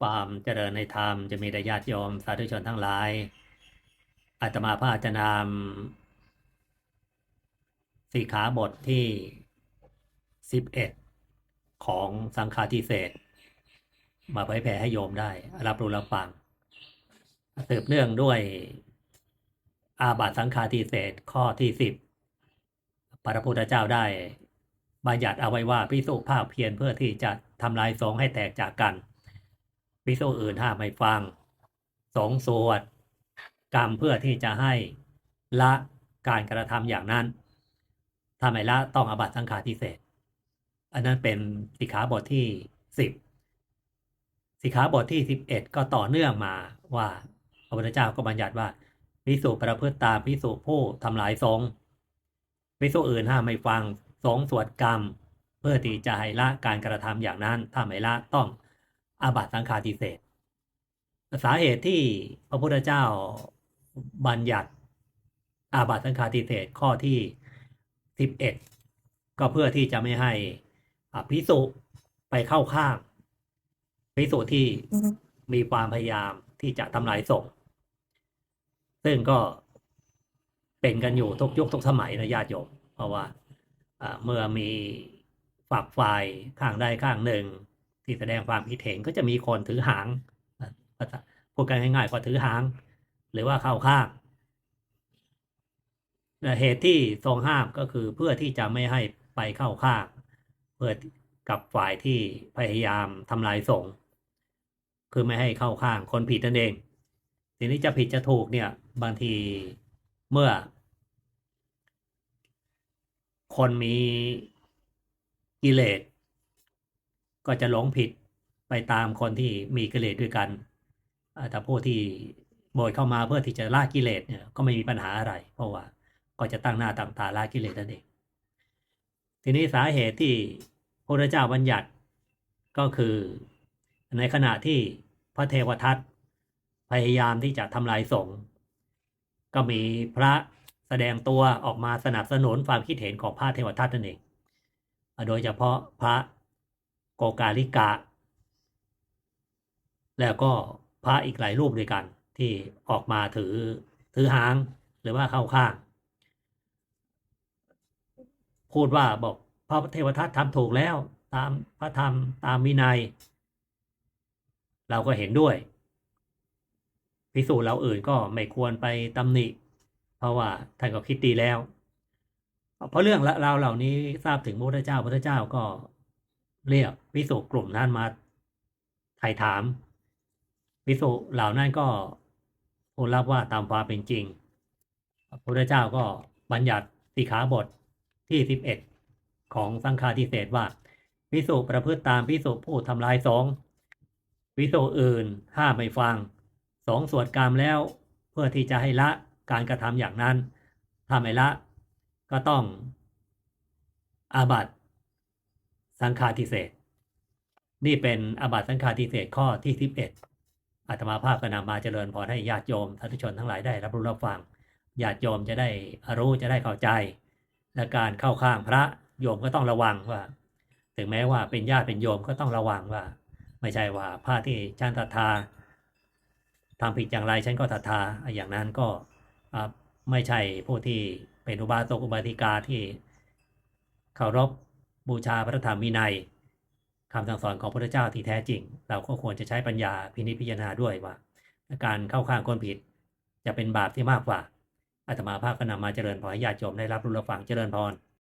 ความเจริญในธรรมจะมีแด่ญาติโยมสาธุชนทั้งหลาย อาตมาภาพจะนำสีขาบทที่สิบเอ็ดของสังฆาทิเศษ มาเผยแผ่ให้โยมได้ รับรู้รับฟังสืบเนื่องด้วยอาบัตสังฆาทิเศษข้อที่สิบพระพุทธเจ้าได้บัญญัติเอาไว้ว่าพิสุภาคเพียรเพื่อที่จะทำลายสงให้แตกจากกัน พิสุอื่นห้ามไม่ฟัง สงสวด กรรมเพื่อที่จะให้ละการกระทำอย่างนั้นถ้าไม่ละต้องอาบัตสังฆาทิเศษ อันนั้นเป็นสิกขาบทที่สิบสิกขาบทที่สิบเอ็ดก็ต่อเนื่องมาว่าพระพุทธเจ้าก็บัญญัติว่าพิสุประพฤติตามพิสุผู้ทำลายสงฆ์พิสุอื่นห้ามไม่ฟังสงสวดกรรม เพื่อที่จะให้ละการกระทำอย่างนั้นถ้าไม่ละต้อง อาบัตสังฆาทิเศษสาเหตุที่พระพุทธเจ้าบัญญัติอาบัตสังฆาทิเศษข้อที่สิบเอ็ดก็เพื่อที่จะไม่ให้พิสุไปเข้าข้างพิสุที่มีความพยายามที่จะทำลายสงฆ์ซึ่งก็เป็นกันอยู่ทุกยุคทุกสมัยนะญาติโยมเพราะว่าอ่าเมื่อมีฝักฝ่ายข้างใดข้างหนึ่ง ที่แสดงความคิดเห็นก็จะมีคนถือหางพูดกันง่ายๆก็ถือหาง หรือว่าเข้าข้างเหตุที่ทรงห้ามก็คือเพื่อที่จะไม่ให้ไปเข้าข้างเพื่อกับฝ่ายที่พยายามทำลายสงฆ์คือไม่ให้เข้าข้างคนผิดนั่นเอง ทีนี้จะผิดจะถูกเนี่ยบางทีเมื่อ คนมีกิเลส ก็จะหลงผิดไปตามคนที่มีกิเลสด้วยกัน แต่ผู้ที่โบยเข้ามาเพื่อที่จะละกิเลสเนี่ยก็ไม่มีปัญหาอะไร เพราะว่าก็จะตั้งหน้าตั้งตาละกิเลสนั่นเอง ทีนี้สาเหตุที่พระเจ้าบัญญัติก็คือในขณะที่พระเทวทัตพยายามที่จะทำลายสงฆ์ก็มีพระแสดงตัวออกมาสนับสนุนความคิดเห็นของพระเทวทัตนั่นเอง โดยเฉพาะพระ โกกาลิกะ แล้วก็พระอีกหลายรูปด้วยกัน ที่ออกมาถือถือหางหรือว่าเข้าข้าง พูดว่าบอกพระเทวทัตทำถูกแล้วตามพระธรรมตามวินัย เราก็เห็นด้วยพิสูจน์เราอื่นก็ไม่ควรไปตำหนิ เพราะว่าท่านก็คิดดีแล้ว เพราะเรื่องราวเหล่านี้ทราบถึงพระพุทธเจ้าพระพุทธเจ้าก็ เรียกพิสุกลุ่มนั้นมาไถ่ถามพิสุเหล่านั้นก็พูดรับว่าตามความเป็นจริง พระพุทธเจ้าก็บัญญัติสิกขาบทที่สิบเอ็ดของสังฆาทิเศษว่าพิสุประพฤติตามพิสุผู้ทำลายสองฆ์พิสุอื่นห้ามไม่ฟังสองสวดกรรมแล้วเพื่อที่จะให้ละการกระทำอย่างนั้นถ้าไม่ละก็ต้องอาบัต สังฆาทิเศษนี่เป็นอาบัตสังฆาทิเศษข้อที่สิบเอ็ดอาตมาภาพก็นำมาเจริญพรให้ญาติโยมสาธุชนทั้งหลายได้รับรู้รับฟังญาติโยมจะได้รู้จะได้เข้าใจ และการเข้าข้างพระโยมก็ต้องระวังว่า ถึงแม้ว่าเป็นญาติเป็นโยมก็ต้องระวังว่า ไม่ใช่ว่าพระที่ฉันศรัทธาทำผิดอย่างไรฉันก็ศรัทธาอย่างนั้นก็ไม่ใช่ผู้ที่เป็นอุบาสกอุบาสิกาที่เคารพ บูชาพระธรรมวินัยคำสั่งสอนของพระเจ้าที่แท้จริง เราก็ควรจะใช้ปัญญาพินิจพิจารณาด้วยว่า การเข้าข้างคนผิด จะเป็นบาปที่มากกว่าอาตมาภาพก็นำมาเจริญพรให้ญาติโยมได้รับรู้รับฟังเจริญพร